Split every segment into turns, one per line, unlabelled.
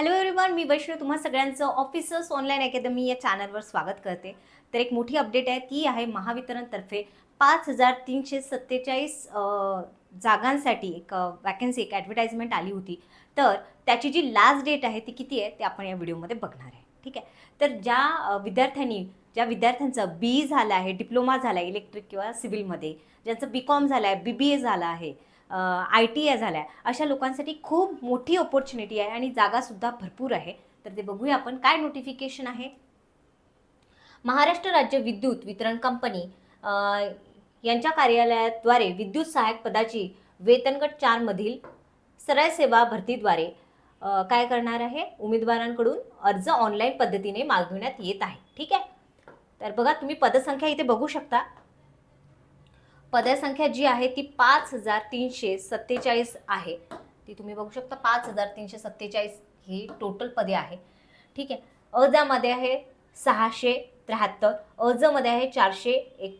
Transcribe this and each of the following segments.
Hello everyone मी वैष्णव. तुम्हा सगळ्यांचं officers online academy या चॅनलवर स्वागत करते. तर एक मोठी अपडेट आहे. ती आहे महावितरणतर्फे पाच हजार तीनशे सत्तेचाळीस जागांसाठी एक वॅकन्सी एक ॲडव्हर्टाइजमेंट आली होती. तर त्याची जी लास्ट डेट आहे ती किती आहे ते आपण या व्हिडिओमध्ये बघणार आहे. ठीक आहे? तर ज्या विद्यार्थ्यांनी ज्या विद्यार्थ्यांचं बी झालं आहे डिप्लोमा झाला आहे इलेक्ट्रिक किंवा सिव्हिलमध्ये ज्यांचं बी कॉम झालं आहे बी बी ए झालं आहे आय टी आय झाल्या. अशा लोकांसाठी खूप मोठी ऑपॉर्च्युनिटी आहे आणि जागासुद्धा भरपूर आहे. तर ते बघूया आपण काय नोटिफिकेशन आहे. महाराष्ट्र राज्य विद्युत वितरण कंपनी यांच्या कार्यालयाद्वारे विद्युत सहाय्यक पदाची वेतनगट चारमधील सरळ सेवा भरतीद्वारे काय करणार आहे? उमेदवारांकडून अर्ज ऑनलाईन पद्धतीने मागविण्यात येत आहे. ठीक आहे? तर बघा तुम्ही पदसंख्या इथे बघू शकता. पदसंख्या जी आहे ती पाच हजार तीनशे सत्तेचाळीस आहे. ती तुम्ही बघू शकता पाच हजार तीनशे सत्तेचाळीस ही टोटल पदे आहे. ठीक आहे. अजामध्ये आहे सहाशे त्र्याहत्तर अजमध्ये आहे चारशे एक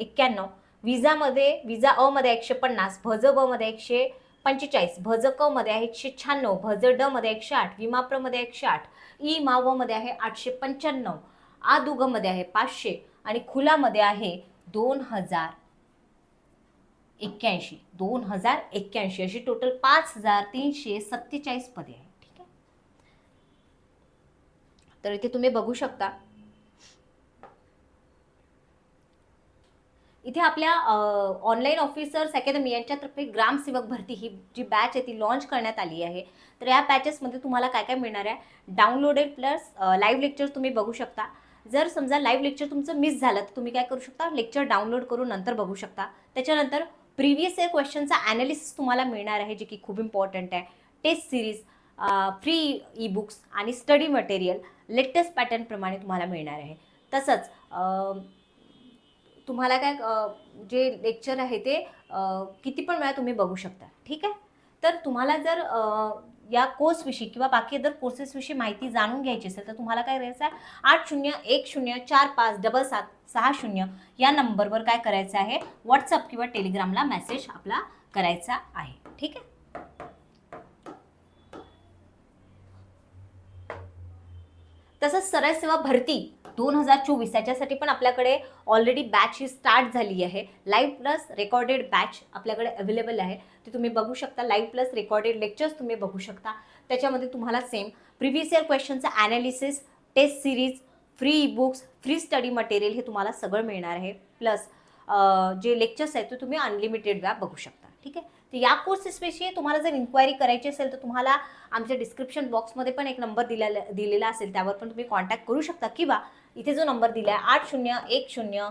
एक्क्याण्णव विजामध्ये विजा अमध्ये एकशे पन्नास भज बमध्ये एकशे पंचेचाळीस भज क मध्ये आहे एकशे शहाण्णव भज ड मध्ये एकशे आठ विमाप्रमध्ये एकशे आठ ई मावमध्ये आहे आठशे पंच्याण्णव आदुगमध्ये आहे पाचशे आणि खुलामध्ये आहे दोन हजार एक्क्याऐंशी. दोन हजार एक्क्याऐंशी. अशी टोटल पाच हजार तीनशे सत्तेचाळीस पदे आहे ठीक आहे? तर इथे तुम्ही बघू शकता. इथे आपल्या ऑनलाईन ऑफिसर्स अकॅदमी यांच्यातर्फे ग्रामसेवक भरती ही जी बॅच आहे ती लॉन्च करण्यात आली आहे. तर या बॅचेसमध्ये तुम्हाला काय काय मिळणार आहे? डाउनलोडेड प्लस लाईव्ह लेक्चर्स तुम्ही बघू शकता. जर समजा लाईव्ह लेक्चर तुमचं मिस झालं तर तुम्ही काय करू शकता? लेक्चर डाउनलोड करून नंतर बघू शकता. त्याच्यानंतर प्रिव्हियस इयर क्वेश्चनचा ॲनालिसिस तुम्हाला मिळणार आहे जे की खूप इम्पॉर्टंट आहे. Test series free e books आणि स्टडी मटेरियल लेटेस्ट पॅटर्नप्रमाणे तुम्हाला मिळणार आहे. तसंच तुम्हाला काय जे लेक्चर आहे ते किती पण वेळा तुम्ही बघू शकता. ठीक आहे? तर तुम्हाला जर या कोर्सविषयी किंवा बाकी अदर कोर्सेसविषयी माहिती जाणून घ्यायची असेल तर तुम्हाला काय करायचं आहे? आठ शून्य एक शून्य चार पाच डबल सात सहा शून्य या नंबरवर काय करायचं आहे? व्हॉट्सअप किंवा टेलिग्रामला मेसेज आपला करायचा आहे. ठीक आहे? तसंच सरळ सेवा भरती दोन हजार चोवीस याच्यासाठी पण आपल्याकडे ऑलरेडी बॅच ही स्टार्ट झाली आहे. लाईव्ह प्लस रेकॉर्डेड बॅच आपल्याकडे अवेलेबल आहे. ते तुम्ही बघू शकता. लाईव्ह प्लस रेकॉर्डेड लेक्चर्स तुम्ही बघू शकता. त्याच्यामध्ये तुम्हाला same previous year क्वेश्चनचं analysis test series free books free study material हे तुम्हाला सगळं मिळणार आहे. प्लस जे लेक्चर्स आहेत ते तुम्ही अनलिमिटेड वेळा बघू शकता. ठीक आहे? तर या कोर्सेसविषयी तुम्हाला जर इन्क्वायरी करायची असेल तर तुम्हाला आमच्या डिस्क्रिप्शन बॉक्समध्ये पण एक नंबर दिलेला दिलेला असेल. त्यावर पण तुम्ही कॉन्टॅक्ट करू शकता. किंवा इथे जो नंबर दिला आहे आठ शून्य एक शून्य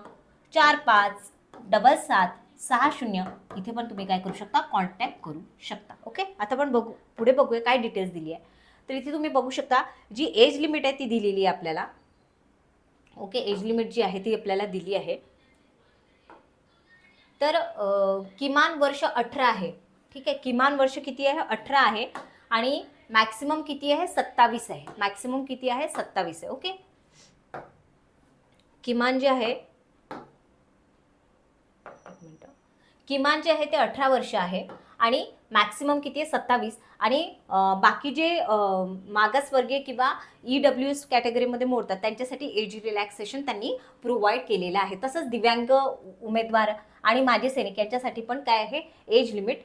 चार पाच डबल सात सहा शून्य इथे पण तुम्ही काय करू शकता कॉन्टॅक्ट करू शकता. ओके आता पण बघू पुढे बघूया काय डिटेल्स दिली आहे. तर इथे तुम्ही बघू शकता जी एज लिमिट आहे ती दिलेली आहे आपल्याला. ओके एज लिमिट जी आहे ती आपल्याला दिली आहे. तर किमान वर्ष अठरा आहे. ठीक आहे? किमान वर्ष किती आहे? अठरा आहे. आणि मॅक्सिमम किती आहे? सत्तावीस आहे. मॅक्सिमम किती आहे? सत्तावीस आहे. ओके किमान जे आहे एक मिनटं. किमान जे आहे ते अठरा वर्ष आहे आणि मॅक्सिमम किती आहे? सत्तावीस. आणि बाकी जे मागासवर्गीय किंवा ई डब्ल्यू एस कॅटेगरीमध्ये मोडतात त्यांच्यासाठी एज रिलॅक्सेशन त्यांनी प्रोव्हाइड केलेलं आहे. तसंच दिव्यांग उमेदवार आणि माजी सैनिक यांच्यासाठी पण काय आहे? एज लिमिट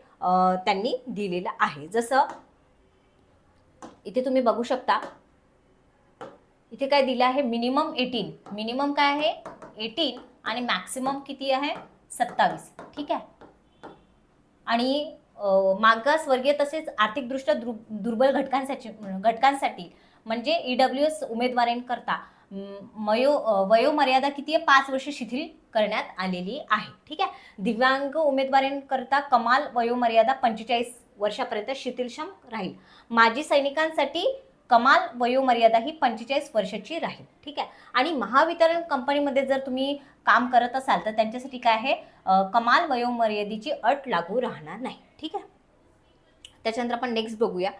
त्यांनी दिलेलं आहे. जसं इथे तुम्ही बघू शकता इथे काय दिलं आहे? मिनिमम एटीन मिनिमम काय आहे? एटीन आणि मॅक्सिमम किती आहे? सत्तावीस. ठीक आहे? आणि मागासवर्गीय तसेच आर्थिकदृष्ट्या दुर् दुर्बल घटकांसाठी घटकांसाठी म्हणजे ई डब्ल्यू एस उमेदवारांकरता मयो वयोमर्यादा किती आहे पाच वर्ष शिथिल करण्यात आलेली आहे. ठीक आहे? दिव्यांग उमेदवारांकरता कमाल वयोमर्यादा पंचेचाळीस वर्षापर्यंत शिथिलक्षम राहील. माजी सैनिकांसाठी कमाल वयोमर्यादा ही पंचेचाळीस वर्षाची राहील. ठीक आहे? आणि महावितरण कंपनीमध्ये जर तुम्ही काम करत असाल तर त्यांच्यासाठी काय आहे? कमाल वयोमर्यादेची अट लागू राहणार नाही. ठीक आहे? त्याच्यानंतर आपण नेक्स्ट बघूया.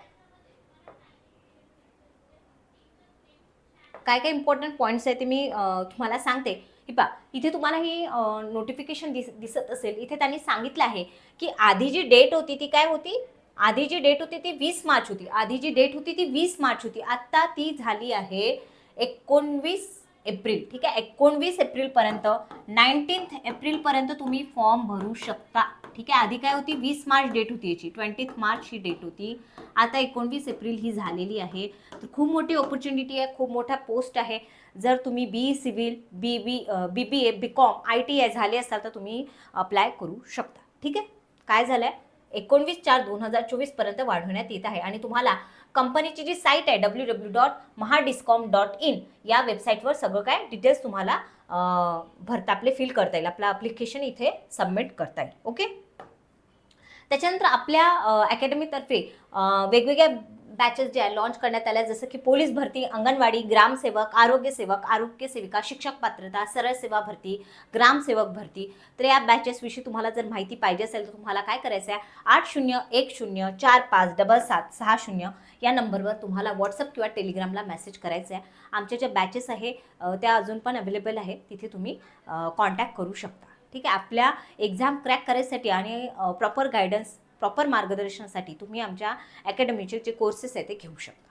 काय काय इम्पॉर्टंट पॉईंट्स आहे ते मी तुम्हाला सांगते. की पा इथे तुम्हाला ही नोटिफिकेशन दिस दिसत असेल. इथे त्यांनी सांगितलं आहे की आधी जी डेट होती ती काय होती? आधी जी डेट होती ती वीस मार्च होती. आधी जी डेट होती ती वीस मार्च होती. आत्ता ती झाली आहे एकोणवीस एप्रिल. ठीक आहे? एकोणवीस एप्रिलपर्यंत नाईन्टीन्थ एप्रिलपर्यंत तुम्ही फॉर्म भरू शकता. ठीक आहे? आधी काय होती? वीस मार्च डेट होती याची. ट्वेंटीथ मार्च ही डेट होती. आता एकोणवीस एप्रिल ही झालेली आहे. तर खूप मोठी ऑपॉर्च्युनिटी आहे. खूप मोठा पोस्ट आहे. जर तुम्ही B civil B B B B A B com I T I झाले असाल तर तुम्ही अप्लाय करू शकता. ठीक आहे? काय झालं आहे एकोणवीस चार दोन हजार चोवीसपर्यंत वाढवण्यात येत आहे. आणि तुम्हाला कंपनीची जी साईट आहे W W dot Mahadiscom dot in या वेबसाईटवर सगळं काय डिटेल्स तुम्हाला भरता आपले फिल करता येईल. आपलं ॲप्लिकेशन इथे सबमिट करता येईल. ओके त्याच्यानंतर आपल्या अकॅडमीतर्फे वेगवेगळ्या बॅचेस जे आहे लॉन्च करण्यात आल्या जसं की पोलीस भरती अंगणवाडी ग्रामसेवक आरोग्य सेवक आरोग्य सेविका शिक्षक पात्रता सरळ सेवा भरती ग्रामसेवक भरती. तर या बॅचेसविषयी तुम्हाला जर माहिती पाहिजे असेल तर तुम्हाला काय करायचं आहे आठ शून्य एक शून्य चार पाच डबल सात सहा शून्य या नंबरवर तुम्हाला व्हॉट्सअप किंवा टेलिग्रामला मेसेज करायचा आहे आमच्या ज्या बॅचेस आहे त्या अजून पण अवेलेबल आहे तिथे तुम्ही कॉन्टॅक्ट करू शकता. ठीक आहे? आपल्या एक्झाम क्रॅक करायसाठी आणि प्रॉपर गायडन्स प्रॉपर मार्गदर्शनासाठी तुम्ही आमच्या अकॅडमीचे जे कोर्सेस आहे ते घेऊ शकता.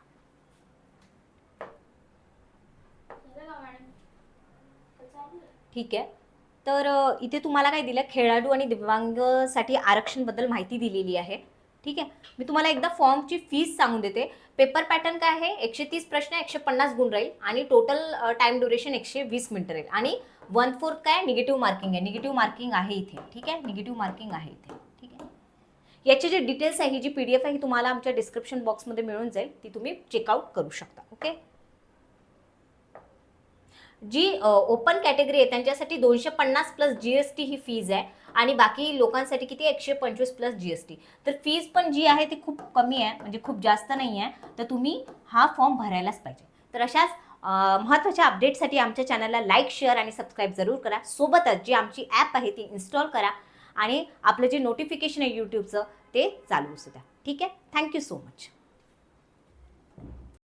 ठीक आहे. तर इथे तुम्हाला काय दिलं? खेळाडू आणि दिव्यांगसाठी आरक्षणबद्दल माहिती दिलेली आहे. ठीक आहे? मी तुम्हाला एकदा फॉर्मची फीस सांगून देते. पेपर पॅटर्न काय आहे? एकशे तीस प्रश्न एकशे पन्नास गुण राहील आणि टोटल टाइम ड्युरेशन एकशे वीस मिनिटं राहील. आणि वन फोर्थ काय? निगेटिव्ह मार्किंग आहे. निगेटिव्ह मार्किंग आहे इथे. ठीक आहे? निगेटिव्ह मार्किंग आहे इथे. याचे जे डिटेल्स आहे ही जी पी डी एफ आहे ही तुम्हाला आमच्या डिस्क्रिप्शन बॉक्समध्ये मिळून जाईल. ती तुम्ही चेकआउट करू शकता ओके जी ओपन कॅटेगरी आहे त्यांच्यासाठी दोनशे पन्नास प्लस जी एस टी ही फीज आहे आणि बाकी लोकांसाठी किती एकशे पंचवीस प्लस जी एस टी तर फीज पण जी आहे ती खूप कमी आहे म्हणजे खूप जास्त नाही आहे. तर तुम्ही हा फॉर्म भरायलाच पाहिजे. तर अशाच महत्त्वाच्या अपडेटसाठी आमच्या चॅनलला लाईक शेअर आणि सबस्क्राईब जरूर करा. सोबतच जी आमची ॲप आहे ती इन्स्टॉल करा. आणि आपलं जे नोटिफिकेशन आहे यूट्यूबचं ते चालू असू द्या ठीक आहे? Thank you so much